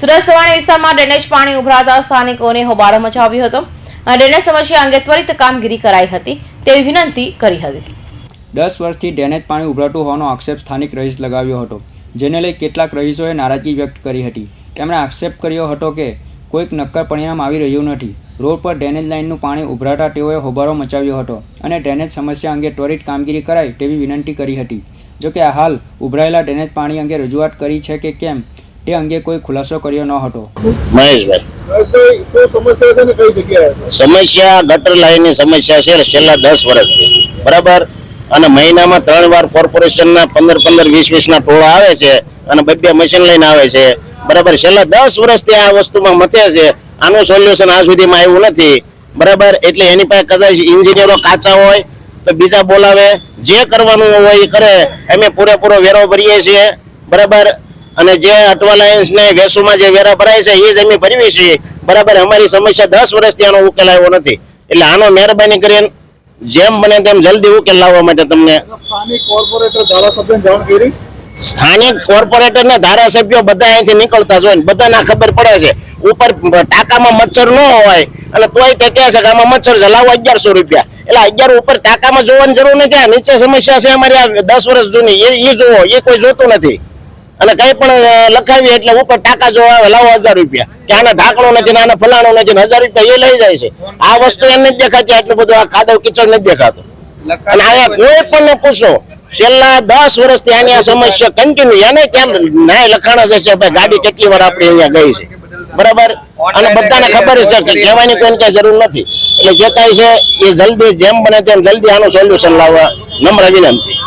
સુરત સવાણી વિસ્તારમાં ડ્રેનેજ પાણી ઉભરાતા સ્થાનિકોને હોબાળો મચાવ્યો હતો. અને ડ્રેનેજ સમસ્યા અંગે ત્વરિત કામગીરી કરાઈ હતી. તેવી વિનંતી કરી હતી. દસ વર્ષથી ડ્રેનેજ પાણી ઉભરાતું હોવાનો આક્ષેપ સ્થાનિક રહીશ લગાવ્યો હતો, જેને લઈ કેટલાક રહીશોએ નારાજગી વ્યક્ત કરી હતી. તેમણે આક્ષેપ કર્યો હતો કે, કોઈક નક્કર પરિણામ આવી રહ્યું નથી. રોડ પર ડ્રેનેજ લાઇનનું પાણી ઉભરાતા તેઓએ હોબાળો મચાવ્યો હતો અને ડ્રેનેજ સમસ્યા અંગે ત્વરિત કામગીરી કરાય તેવી વિનંતી કરી હતી. જોકે હાલ ઉભરાયેલા ડ્રેનેજ પાણી અંગે રજૂઆત કરી છે કે કેમ તે અંગે કોઈ ખુલાસો કર્યો ન હતો. મહેશભાઈ. સમસ્યા ગટર લાઈનની સમસ્યા છે છેલ્લા દસ વર્ષથી. બરાબર? અને મહિનામાં ત્રણ વાર કોર્પોરેશનના પંદર પંદર વીસ વીસ ના ટોળા આવે છે અને બે મશીન લઈને આવે છે. બરાબર? છેલ્લા દસ વર્ષથી આ વસ્તુમાં મથે છે. આનું સોલ્યુશન આ સુધીમાં આવ્યું નથી. બરાબર? એટલે એની પાસે કદાચ ઇન્જિનિયરો કાચા હોય તો બીજા બોલાવે. જે કરવાનું હોય એ કરે. અમે પૂરેપૂરો વેરો ભરીએ છીએ. બરાબર? અને જે અટવા લાયન્સ ને વેસુમાં જે વેરા ભરાય છે એ જ અમે ભરવી છીએ બરાબર અમારી સમસ્યા દસ વર્ષથી આનો ઉકેલ આવ્યો નથી. એટલે આનો મહેરબાની કરીને જેમ બને તેમ જલ્દી ઉકેલ લાવવા માટે તમને સ્થાનિક કોર્પોરેટર ધારાસભ્ય જાણ કરી? સ્થાનિક કોર્પોરેટર ને ધારાસભ્યો બધા અહીંથી નીકળતા હોય ને બધાને ખબર પડે છે. ઉપર ટાંકામાં મચ્છર ન હોય અને તોય તે કહે છે કે આમાં મચ્છર છે. લાવો અગિયારસો રૂપિયા. એટલે અગિયાર ઉપર ટાંકામાં જોવાની જરૂર નથી. આ નીચે સમસ્યા છે અમારી આ દસ વર્ષ જૂની. એ જોવો એ કોઈ જોતું નથી. અને કઈ પણ લખાવી લખાવીએ એટલે ઉપર ટાંકા જોવા આવે લાવો હજાર રૂપિયા. કે આના ઢાંકણું નથી આને ફલાણું નથી હજાર રૂપિયા એ લઈ જાય છે. આ વસ્તુ એમ નથી દેખાતી આટલું બધું આ ખાધો કિચડ નથી દેખાતું. અને અહીંયા કોઈ પણ ને પૂછો છેલ્લા દસ વર્ષથી આની આ સમસ્યા કન્ટિન્યુ એને કેમ નાય લખાણ જ છે ભાઈ ગાડી કેટલી વાર આપણી અહીંયા ગઈ છે. બરાબર? અને બધાને ખબર છે કે કહેવાની કોઈ કઈ જરૂર નથી. એટલે જે કાંઈ છે એ જલ્દી જેમ બને તેમ જલ્દી આનું સોલ્યુશન લાવવા નમ્ર વિનંતી.